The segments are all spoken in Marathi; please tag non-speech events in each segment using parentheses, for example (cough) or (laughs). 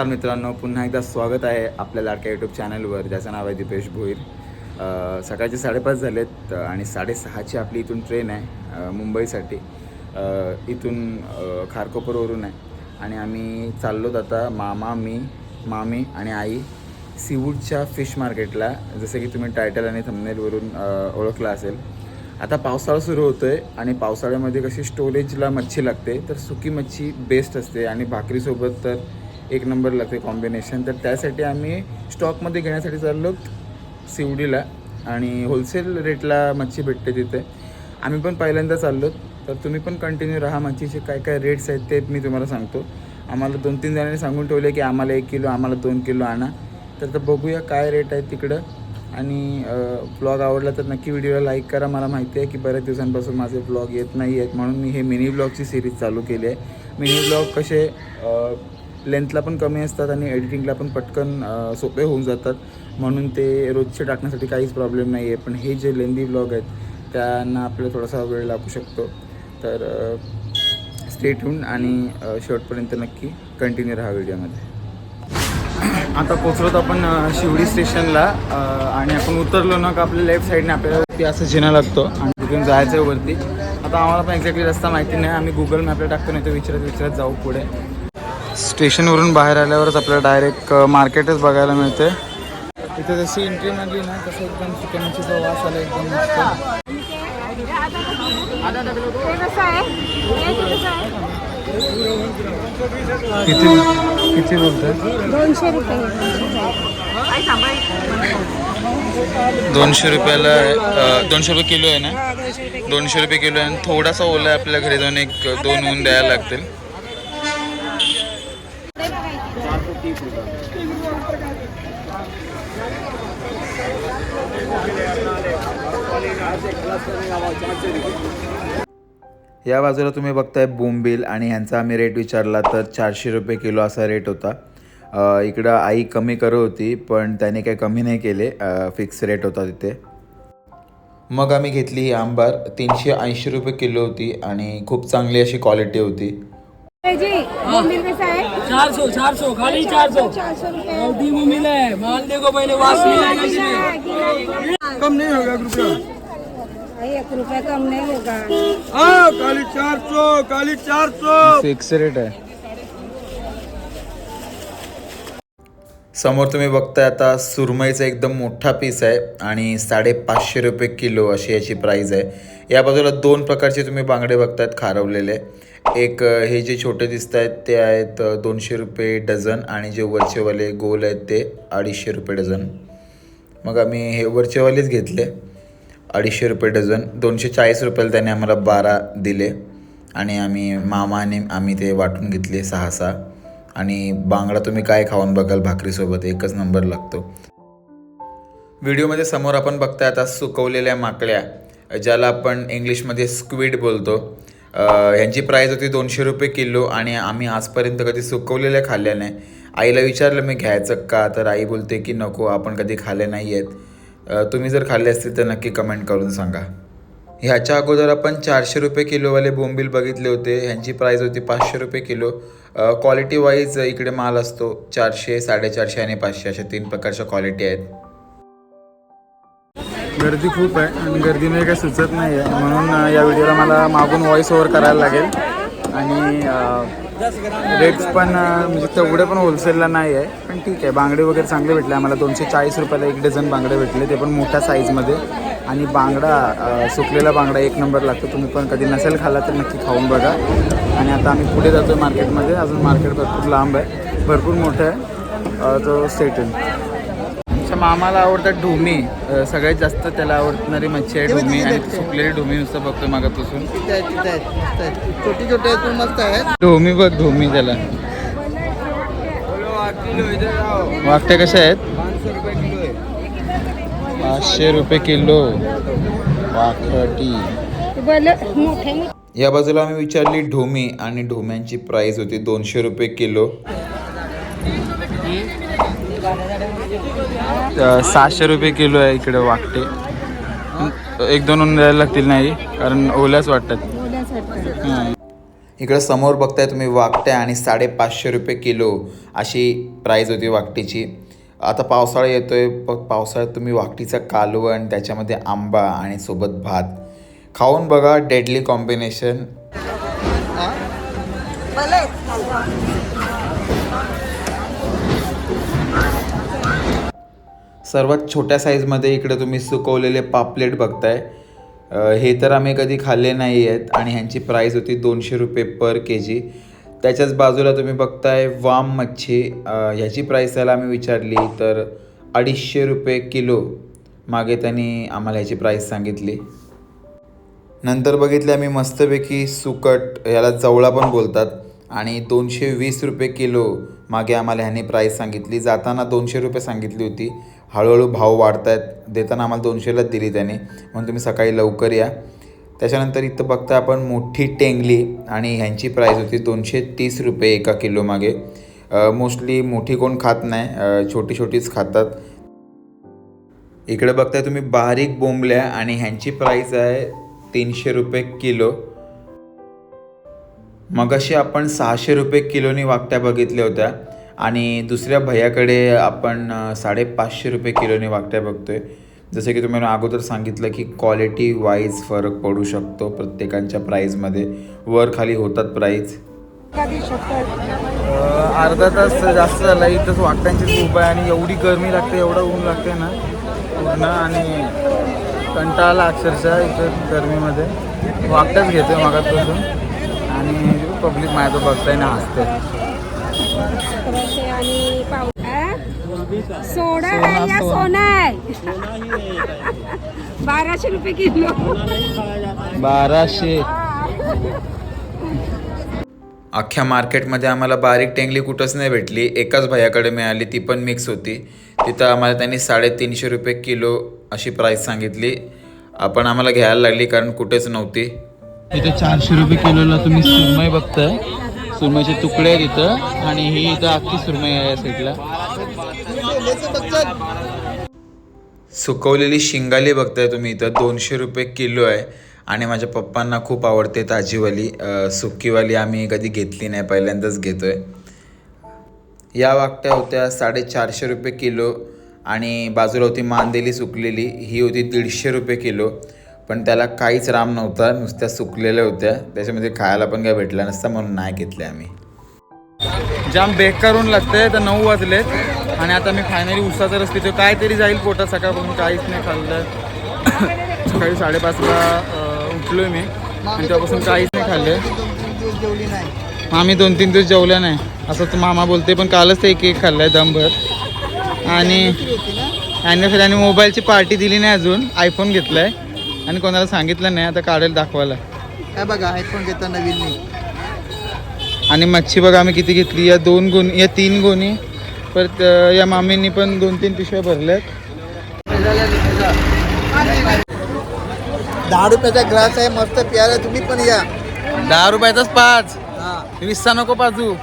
नमस्कार मित्रांनो पुन्हा एकदा स्वागत आहे आपल्या लाडक्या यूट्यूब चॅनलवर ज्याचं नाव आहे दिपेश भोईर. सकाळचे साडेपाच झालेत आणि साडेसहाची आपली इथून ट्रेन आहे मुंबईसाठी. इथून खारकोपरवरून आहे. आणि आम्ही चाललोत आता मामा मी मामी आणि आई सीवूडच्या फिश मार्केटला जसं की तुम्ही टायटल आणि थंबनेलवरून ओळखला ओळखलं असेल. आता पावसाळा सुरू होतो आहे आणि पावसाळ्यामध्ये कशी स्टोरेजला मच्छी लागते तर सुकी मच्छी बेस्ट असते. आणि भाकरीसोबत तर एक नंबर लागते कॉम्बिनेशन तर त्यासाठी आम्ही स्टॉकमध्ये घेण्यासाठी चाललो सिवडीला आणि होलसेल रेटला मच्छी भेटते तिथे. आम्ही पण पहिल्यांदा चाललो. तर तुम्ही पण कंटिन्यू राहा मच्छीचे काय काय रेट्स आहेत ते मी तुम्हाला सांगतो. आम्हाला दोन तीन जणांनी सांगून ठेवले की आम्हाला एक किलो आम्हाला दोन किलो आणा. तर तर बघूया काय रेट आहेत तिकडं. आणि ब्लॉग आवडला तर नक्की व्हिडिओला लाईक करा. मला माहिती आहे की बऱ्याच दिवसांपासून माझे ब्लॉग येत नाही आहेत म्हणून मी हे मिनी ब्लॉगची सिरीज चालू केली आहे. मिनी ब्लॉग कसे लेंथला पण कमी असतात आणि एडिटिंगला पण पटकन सोपे होऊन जातात. म्हणून ते रोजचे टाकण्यासाठी काहीच प्रॉब्लेम नाही आहे पण हे जे लेंदी ब्लॉग आहेत त्यांना आपल्याला थोडासा वेळ लागू शकतो. तर स्टेट होऊन आणि शेवटपर्यंत नक्की कंटिन्यू राहा व्हिडिओमध्ये. आता पोचलोत आपण शिवडी स्टेशनला. आणि आपण उतरलो ना का आपल्या लेफ्ट साईडने आपल्याला असं जिना लागतो. आणि तिथून जायचं आहे वरती. आता आम्हाला पण एक्झॅक्टली रस्ता माहिती नाही. आम्ही गुगल मॅपला टाकतो नाही तर विचारत विचारत जाऊ पुढे. स्टेशनवरून बाहेर आल्यावरच आपल्याला डायरेक्ट मार्केटच बघायला मिळते. इथे जशी एंट्री मारली ना तसं एकदम चिकनचीचा वास आला एकदम मस्त. किती किती बोलतात दोनशे रुपये दोनशे रुपयाला दोनशे रुपये किलो आहे ना? दोनशे रुपये किलो आहे. आणि थोडासा ओला आहे आपल्या घरी जाऊन एक दोन ऊन द्यायला लागतील. या बाजूला तुम्ही बघताय बोंबील आणि ह्यांचा आम्ही रेट विचारला तर चारशे रुपये किलो असा रेट होता. इकडं आई कमी करत होती पण त्याने काही कमी नाही केले. फिक्स रेट होता तिथे. मग आम्ही घेतली ही आंबार. तीनशे ऐंशी रुपये किलो होती आणि खूप चांगली अशी क्वालिटी होती. चार सौ चार सौ खाली चार सौ। मोदी मुंह मिला है। माल देखो पहले वास है कम नहीं होगा एक रुपया। एक रुपये कम नहीं होगा। हाँ काली चार सौ काली चार सौ। फिक्स रेट आहे समोर तुम्ही बघताय आता सुरमईचा एकदम मोठा पीस आहे आणि साडेपाचशे रुपये किलो अशी याची प्राईज आहे. या बाजूला दोन प्रकारचे तुम्ही बांगडे बघतायत खारवलेले. एक हे जे छोटे दिसत आहेत ते आहेत दोनशे रुपये डझन आणि जे वरचेवाले गोल आहेत ते अडीचशे रुपये डझन. मग आम्ही हे वरचेवालेच घेतले अडीचशे रुपये डझन. दोनशे चाळीस रुपयाला त्याने आम्हाला बारा दिले आणि आम्ही मामाने आम्ही ते वाटून घेतले सहा सहा आणि बांगडा तुम्ही काय खाऊन बघाल भाकरीसोबत? एकच नंबर लागतो. व्हिडिओमध्ये समोर आपण बघताय आता सुकवलेल्या माकड्या ज्याला आपण इंग्लिशमध्ये स्क्विड बोलतो. ह्यांची प्राईस होती दोनशे रुपये किलो आणि आम्ही आजपर्यंत कधी सुकवलेल्या खाल्ल्या नाही. आईला विचारलं मी घ्यायचं का? तर आई बोलते की नको आपण कधी खाल्ले नाही आहेत तुम्ही जर खाल्ले असतील तर नक्की कमेंट करून सांगा. ह्याच्या अगोदर आपण चारशे रुपये किलोवाले बोंबील बघितले होते. ह्यांची प्राईस होती पाचशे रुपये किलो. क्वालिटी वाईज इकडे माल असतो चारशे साडेचारशे आणि पाचशे अशा तीन प्रकारच्या क्वालिटी आहेत. गर्दी खूप आहे आणि गर्दीने काही सुचत नाही आहे. म्हणून या व्हिडिओला मला मागून व्हॉइस ओव्हर करायला लागेल. आणि रेट्स पण म्हणजे तेवढे पण होलसेलला नाही आहे. पण ठीक आहे बांगडे वगैरे चांगले भेटले. आम्हाला दोनशे चाळीस रुपयाला एक डझन बांगडे भेटले. ते पण मोठ्या साईजमध्ये आणि बांगडा सुकलेला बांगडा एक नंबर लागतो. तुम्ही पण कधी नसेल खाल्ला तर नक्की खाऊन बघा. आणि आता आम्ही पुढे जातो आहे मार्केटमध्ये अजून मार्केट भरपूर लांब आहे. भरपूर मोठं आहे. जो तो सेटल मामाला आवडतात ढोमी. सगळ्यात जास्त त्याला आवडणारी मच्छी आहे ढोमी आणि ती सुकलेली ढोमी नुसतं बघतोय मागापासून. छोटी छोटी आहेत मस्त आहेत. ढोमी बघ ढोमी त्याला. वाकट्या कशा आहेत? पाचशे रुपये किलो. आहे पाचशे रुपये किलो वाकटी बोल मोठे या बाजूला आम्ही विचारली ढोमी आणि ढोम्यांची प्राइस होती दोनशे रुपये किलो. सहाशे रुपये किलो आहे इकडे वाकटे. एक दोन द्यायला लागतील नाही कारण ओल्याच वाटतात. हं. इकडं समोर बघताय तुम्ही वाकट्या आणि साडेपाचशे रुपये किलो अशी प्राईज होती वाकटीची. आता पावसाळा येतोय प पावसाळ्यात तुम्ही वाकटीचा कालवण त्याच्यामध्ये आंबा आणि सोबत भात. खाऊन बघा डेडली कॉम्बिनेशन सर्वात छोट्या साईजमध्ये इकडे तुम्ही सुकवलेले पापलेट बघताय. हे तर आम्ही कधी खाल्ले नाही आहेत आणि ह्यांची प्राईस होती दोनशे रुपये पर के जी त्याच्याच बाजूला तुम्ही बघताय वाम मच्छी. ह्याची प्राईस त्याला आम्ही विचारली तर अडीचशे रुपये किलो मागे त्यांनी आम्हाला ह्याची प्राईस सांगितली. नंतर बघितले आम्ही मस्तपैकी सुकट याला जवळा पण बोलतात आणि दोनशे वीस रुपये किलो मागे आम्हाला ह्यांनी प्राईस सांगितली. जाताना दोनशे रुपये सांगितली होती. हळूहळू भाव वाढत आहेत देताना आम्हाला दोनशेलाच दिली त्यांनी. म्हणून तुम्ही सकाळी लवकर या. त्याच्यानंतर इथं बघता आपण मोठी टेंगली आणि ह्यांची प्राईस होती दोनशे तीस रुपये एका किलो मागे. मोस्टली मोठी कोण खात नाही. छोटी छोटीच खातात. इकडे बघताय तुम्ही बारीक बोंबल्या आणि ह्यांची प्राईस आहे तीनशे रुपये किलो. मगाशी आपण सहाशे रुपये किलोनी वाकट्या बघितल्या होत्या. आणि दुसऱ्या भैयाकडे आपण साडेपाचशे रुपये किलोने वाकट्या बघतोय. जसं की तुम्ही अगोदर सांगितलं की क्वालिटी वाईज फरक पडू शकतो प्रत्येकांच्या प्राईजमध्ये वर खाली होतात प्राईज अर्धा तास जास्त झाला इथंच वाकट्यांची खूप आहे आणि एवढी गरमी लागते एवढं ऊन लागते ना पूर्ण आणि कंटाळा अक्षरशः इथं गरमीमध्ये. वाकट्याच घेतोय मागातपासून आणि पब्लिक माझ्या तो बघताय ना हसते पाव? सोडा आहे या सोना आहे (laughs) बाराशे रुपये किलो. बाराशे. (laughs) अख्ख्या मार्केटमध्ये आम्हाला बारीक टेंगली कुठंच नाही भेटली. एकाच भैयाकडे मिळाली ती पण मिक्स होती. तिथं आम्हाला त्यांनी साडेतीनशे रुपये किलो अशी प्राईस सांगितली. आपण आम्हाला घ्यायला लागली कारण कुठेच नव्हती. इथे चारशे रुपये किलोला तुम्ही सुरमई बघताय. सुरमईचे तुकडे आहेत इथं आणि ही इथं अख्खी सुरमई आहे या साईडला सुकवलेली शिंगाली बघताय तुम्ही इथं. दोनशे रुपये किलो आहे. आणि माझ्या पप्पांना खूप आवडते ताजीवाली सुकीवाली सुक्कीवाली आम्ही कधी घेतली नाही पहिल्यांदाच घेतोय. या वाकट्या होत्या साडेचारशे रुपये किलो आणि बाजूला होती मांदेली सुकलेली. ही होती दीडशे रुपये किलो. पण त्याला काहीच राम नव्हता नुसत्या सुकलेल्या होत्या. त्याच्यामध्ये खायला पण काय भेटला नसता म्हणून नाही घेतल्या आम्ही. जाम बेकारून लागतंय तर नऊ वाजलेत. आणि आता मी फायनली उसाचा रस पितो काहीतरी जाईल पोटात सकाळपासून काहीच नाही खाल्लं. सकाळी साडेपाचला अं, उठलोय मी. आणि तेव्हापासून काहीच नाही खाल्लं. आम्ही दोन तीन दिवस जेवल्या नाही. असं तर मामा बोलते पण कालच ते केक खाल्लाय दमभर. आणि आणि मोबाईलची पार्टी दिली नाही अजून. आयफोन घेतलाय. आणि कोणाला सांगितलं नाही आता काढेल दाखवायला. काय बघा आयफोन घेता नवीन मी. आणि मच्छी बघा आम्ही किती घेतली? या दोन गोणी या तीन गोणी. परत या मामींनी पण दोन तीन पिशव्या भरल्यात. दहा रुपयाचा ग्लास आहे मस्त प्यायला तुम्ही पण या. दहा रुपयाचाच पाच. हा. विस्सा नको पाजू.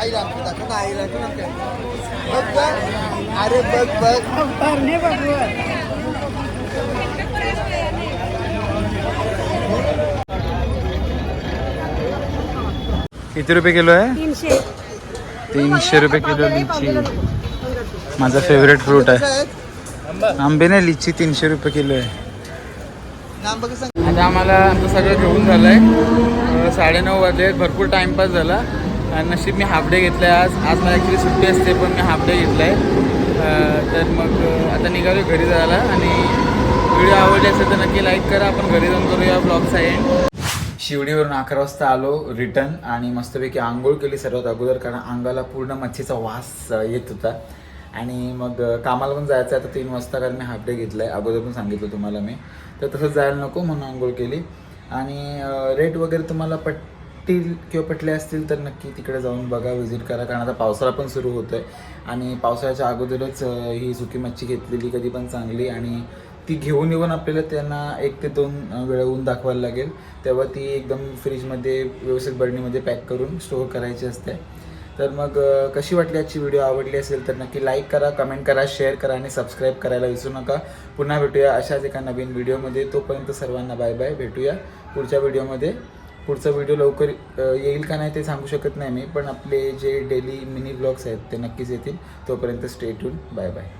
आई लागतो आई लागतो अरे बघ बघ. किती रुपये किलो आहे? तीनशे. तीनशे रुपये किलो लिची. माझा फेवरेट फ्रूट आहे. आंबे नाही लिची तीनशे रुपये किलो आहे. आता आम्हाला आमचं सगळं घेऊन झालं आहे साडेनऊ वाजले भरपूर टाईमपास झाला. आणि नशीब मी हाफ डे घेतला आहे आज. आज मला ॲक्च्युली सुट्टी असते पण मी हाफ डे घेतला आहे तर मग आता निघालो घरी जायला. आणि व्हिडिओ आवडले असेल तर नक्की लाईक करा. आपण घरी जाऊन करूया ब्लॉगचा एंड शिवडीवरून अकरा वाजता आलो रिटर्न आणि मस्तपैकी आंघोळ केली सर्वात अगोदर कारण अंगाला पूर्ण मच्छीचा वास येत होता. आणि मग कामाला पण जायचं आहे तर तीन वाजता कारण मी हाफ डे घेतला आहे अगोदर पण सांगितलं तुम्हाला मी. तर तसंच जायला नको म्हणून आंघोळ केली. आणि रेट वगैरे तुम्हाला पटतील किंवा पटले असतील तर नक्की तिकडे जाऊन बघा व्हिजिट करा. कारण आता पावसाळा पण सुरू होतो आहे आणि पावसाळ्याच्या अगोदरच ही सुकी मच्छी घेतलेली कधी पण चांगली. आणि ती घेऊन येऊन आपल्याला त्यांना एक ते दोन अ, वेळा ऊन दाखवायला लागेल. तेव्हा ती एकदम फ्रीजमध्ये व्यवस्थित बरणीमध्ये पॅक करून स्टोअर करायची असते. तर मग कशी वाटली आजची व्हिडिओ? आवडली असेल तर नक्की लाईक करा कमेंट करा शेअर करा आणि सबस्क्राईब करायला विसरू नका. पुन्हा भेटूया अशाच एका नवीन व्हिडिओमध्ये. तोपर्यंत सर्वांना बाय बाय. भेटूया पुढच्या व्हिडिओमध्ये. पुढचा व्हिडिओ लवकर येईल का नाही ते सांगू शकत नाही मी पण आपले जे डेली मिनी ब्लॉग्स आहेत ते नक्कीच येतील. तोपर्यंत स्टे ट्यून बाय बाय.